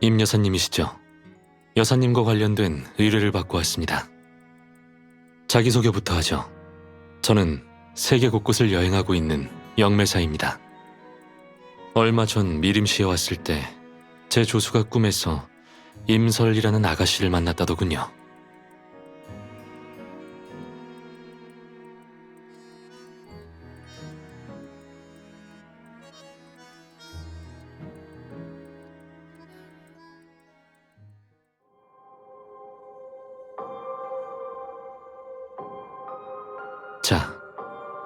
임 여사님이시죠? 여사님과 관련된 의뢰를 받고 왔습니다. 자기소개부터 하죠. 저는 세계 곳곳을 여행하고 있는 영매사입니다. 얼마 전 미림시에 왔을 때 제 조수가 꿈에서 임설이라는 아가씨를 만났다더군요.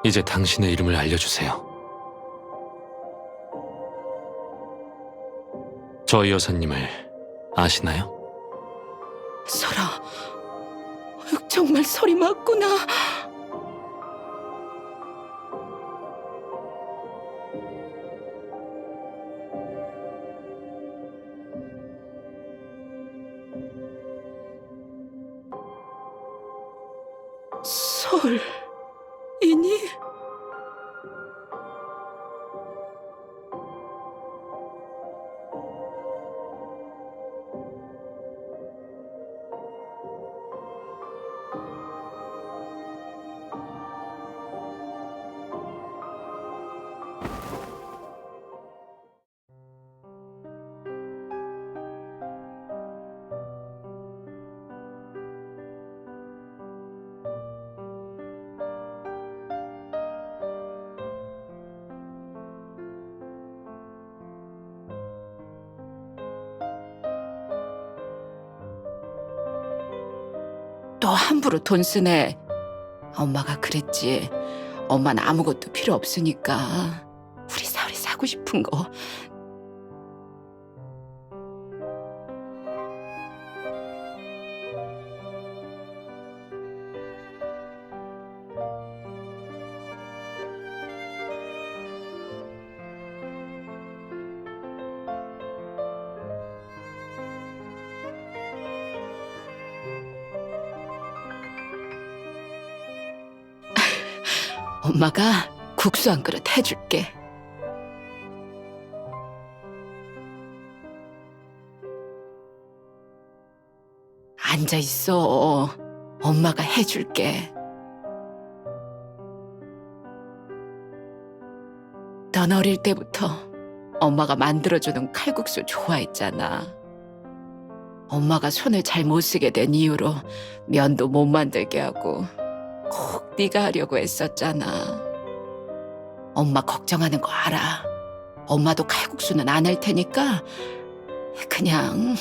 이제 당신의 이름을 알려주세요. 저 여사님을 아시나요? 설아, 정말 설이 맞구나. 설 또 함부로 돈 쓰네. 엄마가 그랬지. 엄마는 아무것도 필요 없으니까 우리 사울이 사고 싶은 거 엄마가 국수 한 그릇 해줄게. 앉아 있어. 엄마가 해줄게. 넌 어릴 때부터 엄마가 만들어주는 칼국수 좋아했잖아. 엄마가 손을 잘 못 쓰게 된 이유로 면도 못 만들게 하고 꼭 네가 하려고 했었잖아. 엄마 걱정하는 거 알아. 엄마도 칼국수는 안 할 테니까 그냥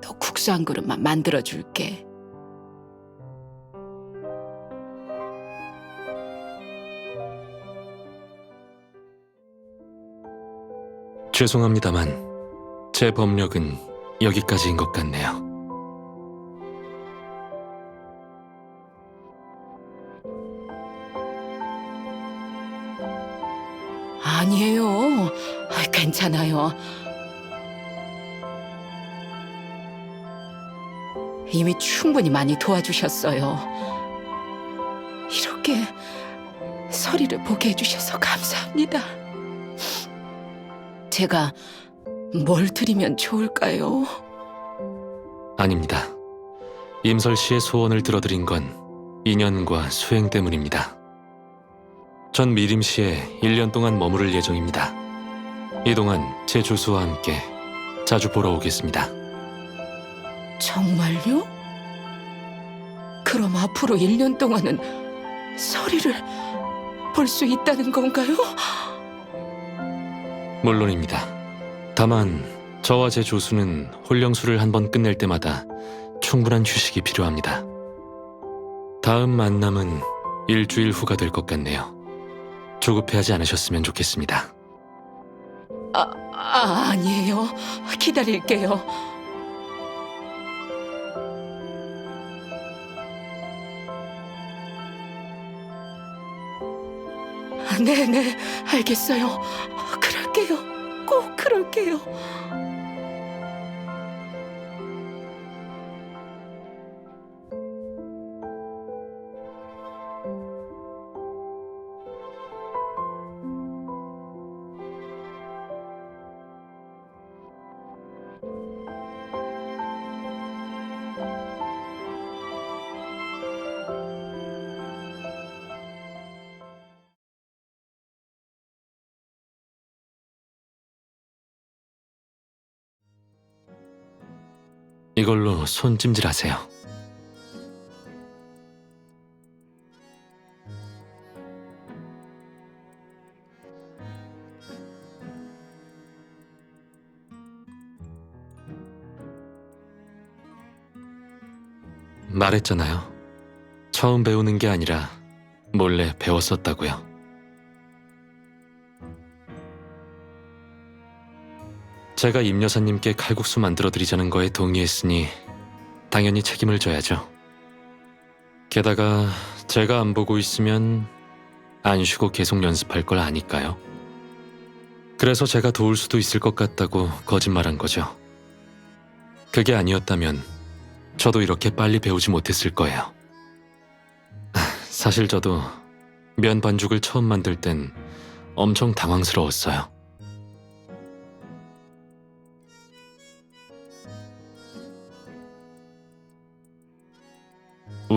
너 국수 한 그릇만 만들어 줄게. 죄송합니다만 제 법력은 여기까지인 것 같네요. 아니에요. 아, 괜찮아요. 이미 충분히 많이 도와주셨어요. 이렇게 서리를 보게 해주셔서 감사합니다. 제가 뭘 드리면 좋을까요? 아닙니다. 임설 씨의 소원을 들어드린 건 인연과 수행 때문입니다. 전 미림시에 1년 동안 머무를 예정입니다. 이 동안 제 조수와 함께 자주 보러 오겠습니다. 정말요? 그럼 앞으로 1년 동안은 서리를 볼 수 있다는 건가요? 물론입니다. 다만 저와 제 조수는 홀령술을 한번 끝낼 때마다 충분한 휴식이 필요합니다. 다음 만남은 일주일 후가 될 것 같네요. 조급해하지 않으셨으면 좋겠습니다. 아, 아 아니에요. 기다릴게요. 네네, 알겠어요. 그럴게요. 꼭 그럴게요. 이걸로 손찜질하세요. 말했잖아요. 처음 배우는 게 아니라 몰래 배웠었다고요. 제가 임 여사님께 칼국수 만들어 드리자는 거에 동의했으니 당연히 책임을 져야죠. 게다가 제가 안 보고 있으면 안 쉬고 계속 연습할 걸 아니까요. 그래서 제가 도울 수도 있을 것 같다고 거짓말한 거죠. 그게 아니었다면 저도 이렇게 빨리 배우지 못했을 거예요. 사실 저도 면 반죽을 처음 만들 땐 엄청 당황스러웠어요.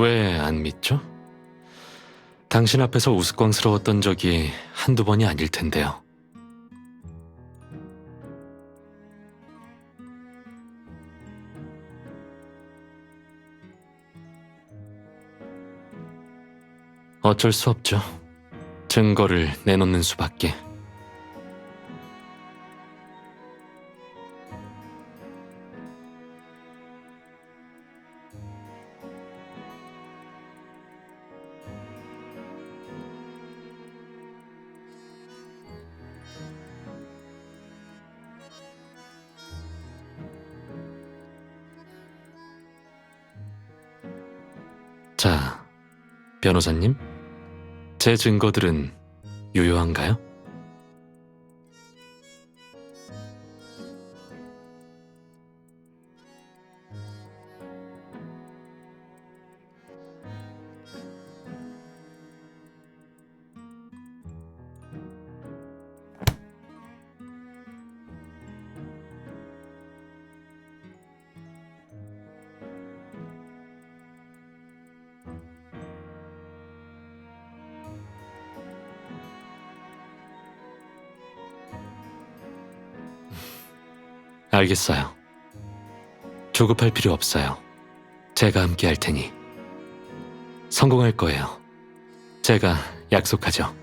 왜 안 믿죠? 당신 앞에서 우스꽝스러웠던 적이 한두 번이 아닐 텐데요. 어쩔 수 없죠. 증거를 내놓는 수밖에. 변호사님, 제 증거들은 유효한가요? 알겠어요. 조급할 필요 없어요. 제가 함께 할 테니. 성공할 거예요. 제가 약속하죠.